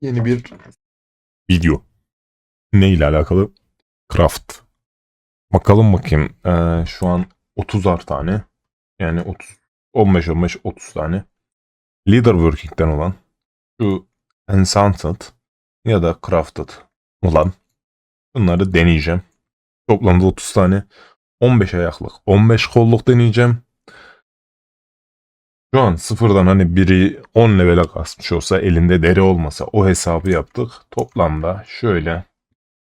yeni bir video. Ne ile alakalı? Craft. Bakalım bakayım. Ee, şu an 30'ar tane. Yani 30 15 15 30 tane. Leader Working'den olan şu Enchanted ya da Crafted olan bunları deneyeceğim. Toplamda 30 tane. 15 ayaklık, 15 kolluk deneyeceğim. Şu an sıfırdan hani biri 10 levele kasmış olsa elinde deri olmasa o hesabı yaptık. Toplamda şöyle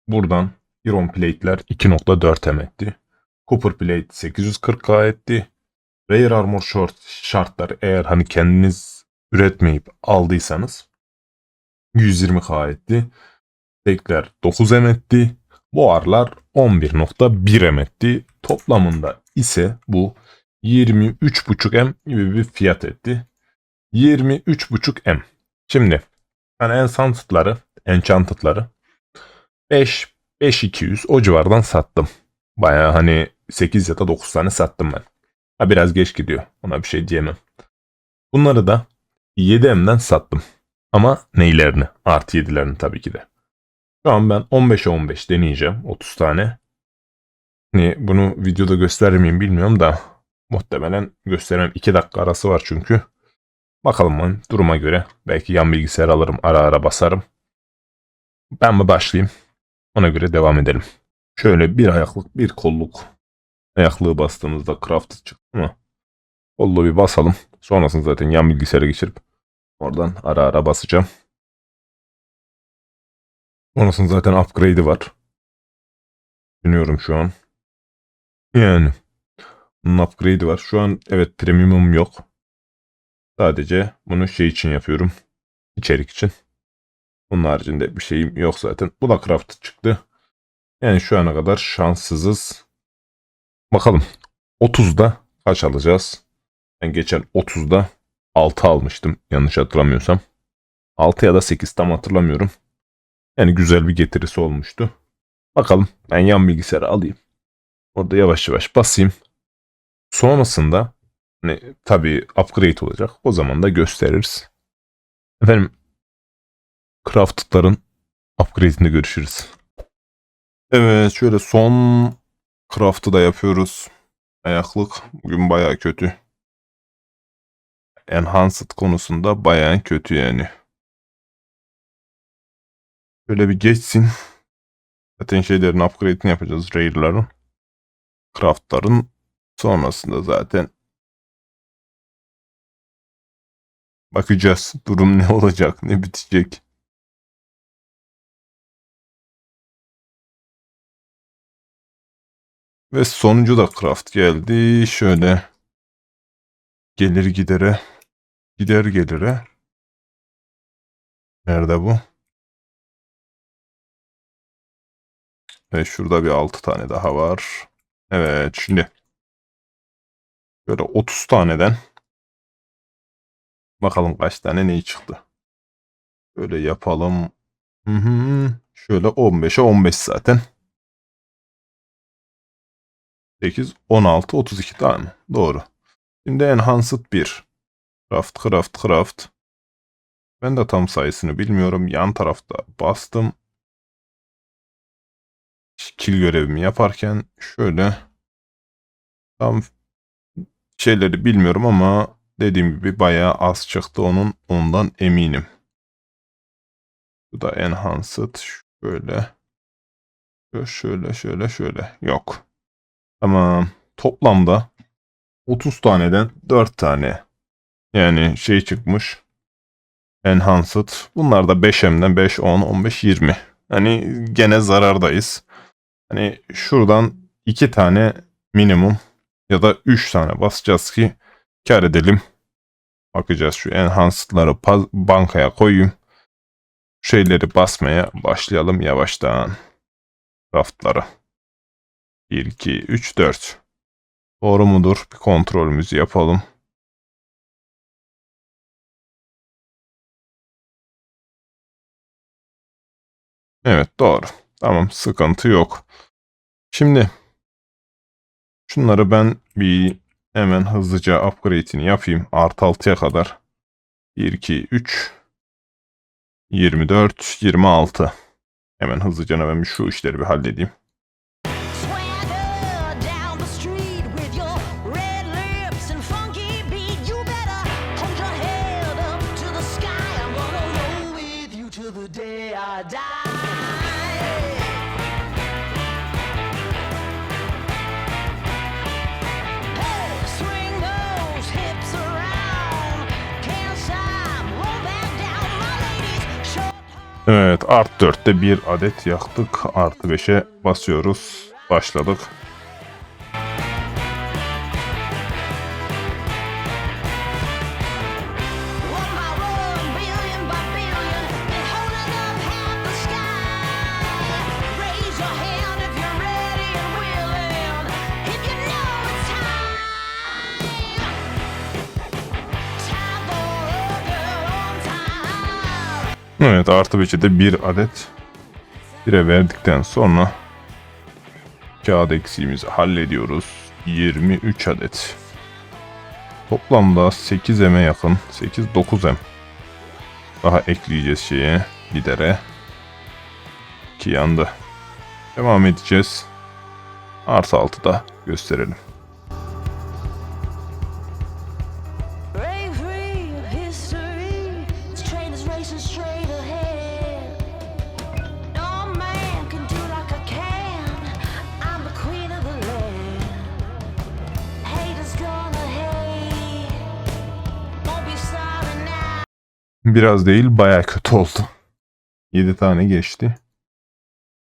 buradan Iron Plate'ler 2.4 M etti. Copper Plate 840K etti. Rare Armor Short şartlar eğer hani kendiniz üretmeyip aldıysanız 120K etti. Tekler 9 M etti. Buharlar 11.1 M etti. Toplamında ise bu 23.5 M gibi bir fiyat etti. 23.5 M. Şimdi ben Enchanted'ları, Enchanted'ları 5 5200 o civardan sattım. Baya hani 8 ya da 9 tane sattım ben. Ha biraz geç gidiyor. Ona bir şey diyemem. Bunları da 7M'den sattım. Ama neylerini? Artı 7'lerini tabii ki de. Şu an ben 15'e 15 deneyeceğim. 30 tane. Hani bunu videoda gösterir miyim bilmiyorum da muhtemelen göstermem. 2 dakika arası var çünkü. Bakalım ben duruma göre. Belki yan bilgisayar alırım. Ara ara basarım. Ben mi başlayayım? Ona göre devam edelim. Şöyle bir ayaklık bir kolluk ayaklığı bastığımızda crafted çıktı ama kolluğu bir basalım. Sonrasında zaten yan bilgisayara geçirip oradan ara ara basacağım. Sonrasında zaten upgrade'i var. Düşünüyorum şu an. Yani. Bunun upgrade'i var. Şu an evet premiumum yok. Sadece bunu şey için yapıyorum. İçerik için. Bunun haricinde bir şeyim yok zaten. Bu da craft çıktı. Yani şu ana kadar şanssızız. Bakalım. 30'da kaç alacağız? Ben geçen 30'da 6 almıştım. Yanlış hatırlamıyorsam. 6 ya da 8 tam hatırlamıyorum. Yani güzel bir getirisi olmuştu. Bakalım ben yan bilgisayarı alayım. Orada yavaş yavaş basayım. Sonrasında hani, tabii upgrade olacak. O zaman da gösteririz. Efendim Crafted'ların upgrade'inde görüşürüz. Evet şöyle son craft'ı da yapıyoruz. Ayaklık bugün baya kötü. Enhanced konusunda baya kötü yani. Şöyle bir geçsin. Zaten şeylerin upgrade'ini yapacağız. Rail'ların. Craft'ların. Sonrasında zaten bakacağız. Durum ne olacak, ne bitecek. Ve sonuncu da craft geldi. Şöyle gelir gidere gider gelire. Nerede bu? Ve şurada bir 6 tane daha var. Evet şimdi böyle 30 taneden bakalım kaç tane neyi çıktı. Böyle yapalım. Hı hı. Şöyle 15'e 15 zaten. 8, 16, 32 tamam. Doğru. Şimdi Enhanced 1. Craft, craft, craft. Ben de tam sayısını bilmiyorum. Yan tarafta bastım. Kill görevimi yaparken şöyle tam şeyleri bilmiyorum ama dediğim gibi bayağı az çıktı onun. Ondan eminim. Bu da Enhanced. Şöyle. Şöyle şöyle şöyle. Yok. Tamam. Toplamda 30 taneden 4 tane yani şey çıkmış. Enhanced. Bunlar da 5M'den 5, 10, 15, 20. Hani gene zarardayız. Hani şuradan 2 tane minimum ya da 3 tane basacağız ki kar edelim. Bakacağız şu enhanced'ları bankaya koyayım. Şeyleri basmaya başlayalım yavaştan. Raftlara. 1, 2, 3, 4. Doğru mudur? Bir kontrolümüzü yapalım. Evet doğru. Tamam sıkıntı yok. Şimdi şunları ben bir hemen hızlıca upgrade'ini yapayım. Artı 6'ya kadar. 1, 2, 3. 24, 26. Hemen hızlıca ben şu işleri bir halledeyim. Evet art 4'te bir adet yaktık. Artı 5'e basıyoruz. Başladık. Evet artı 5'e de bir adet 1'e verdikten sonra kağıt eksiğimizi hallediyoruz. 23 adet. Toplamda 8M'e yakın 8-9M daha ekleyeceğiz şeye lidere. Ki yandı. Devam edeceğiz. Artı 6'da gösterelim. Biraz değil baya kötü oldu. 7 tane geçti.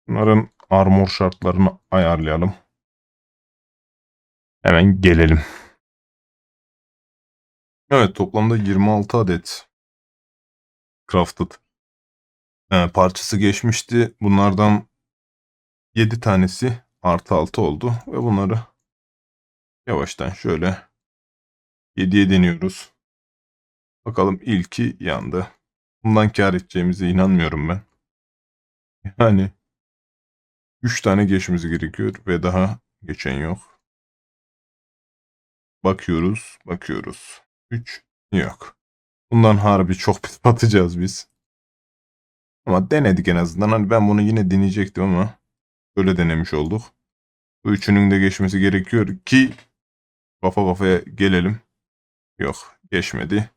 Bunların armor şartlarını ayarlayalım. Hemen gelelim. Evet toplamda 26 adet crafted e, parçası geçmişti. Bunlardan 7 tanesi artı 6 oldu ve bunları yavaştan şöyle 7'ye deniyoruz. Bakalım ilki yandı. Bundan kar edeceğimize inanmıyorum ben. Yani 3 tane geçmemiz gerekiyor ve daha geçen yok. Bakıyoruz, bakıyoruz. 3 yok. Bundan harbi çok pis batacağız biz. Ama denedik en azından. Hani ben bunu yine deneyecektim ama böyle denemiş olduk. Bu üçünün de geçmesi gerekiyor ki kafa kafaya gelelim. Yok, geçmedi.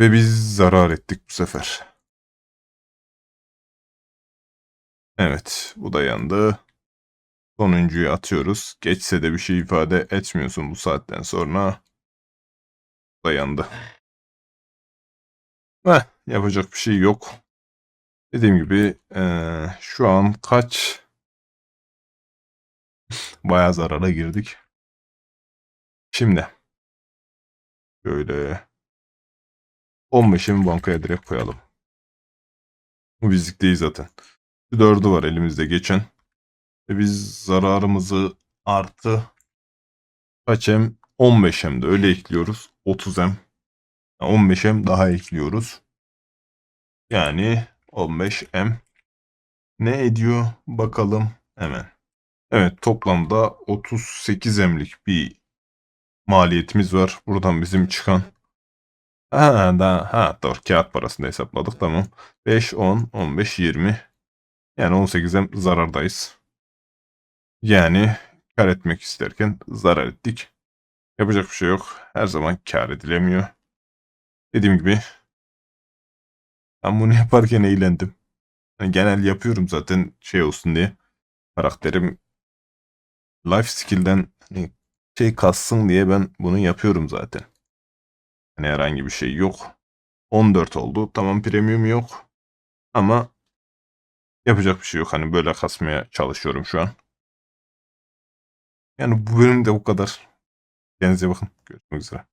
Ve biz zarar ettik bu sefer. Evet, bu da yandı. Sonuncuyu atıyoruz. Geçse de bir şey ifade etmiyorsun bu saatten sonra. Bu da yandı. Heh, yapacak bir şey yok. Dediğim gibi eee, şu an kaç bayağı zarara girdik. Şimdi şöyle 15'imi bankaya direkt koyalım. Bu bizlik değil zaten. Bir dördü var elimizde geçen. Ve biz zararımızı artı kaç M? 15 M de öyle ekliyoruz. 30 M. 15 M daha ekliyoruz. Yani 15 M. Ne ediyor bakalım hemen. Evet toplamda 38 M'lik bir maliyetimiz var. Buradan bizim çıkan Ha, da, ha doğru kağıt parasını hesapladık tamam. 5, 10, 15, 20. Yani 18'e zarardayız. Yani kar etmek isterken zarar ettik. Yapacak bir şey yok. Her zaman kar edilemiyor. Dediğim gibi ben bunu yaparken eğlendim. Hani genel yapıyorum zaten şey olsun diye. Karakterim life skill'den hani şey kassın diye ben bunu yapıyorum zaten. Hani herhangi bir şey yok. 14 oldu. Tamam premium yok. Ama yapacak bir şey yok. Hani böyle kasmaya çalışıyorum şu an. Yani bu bölüm de bu kadar. Kendinize bakın. Görüşmek üzere.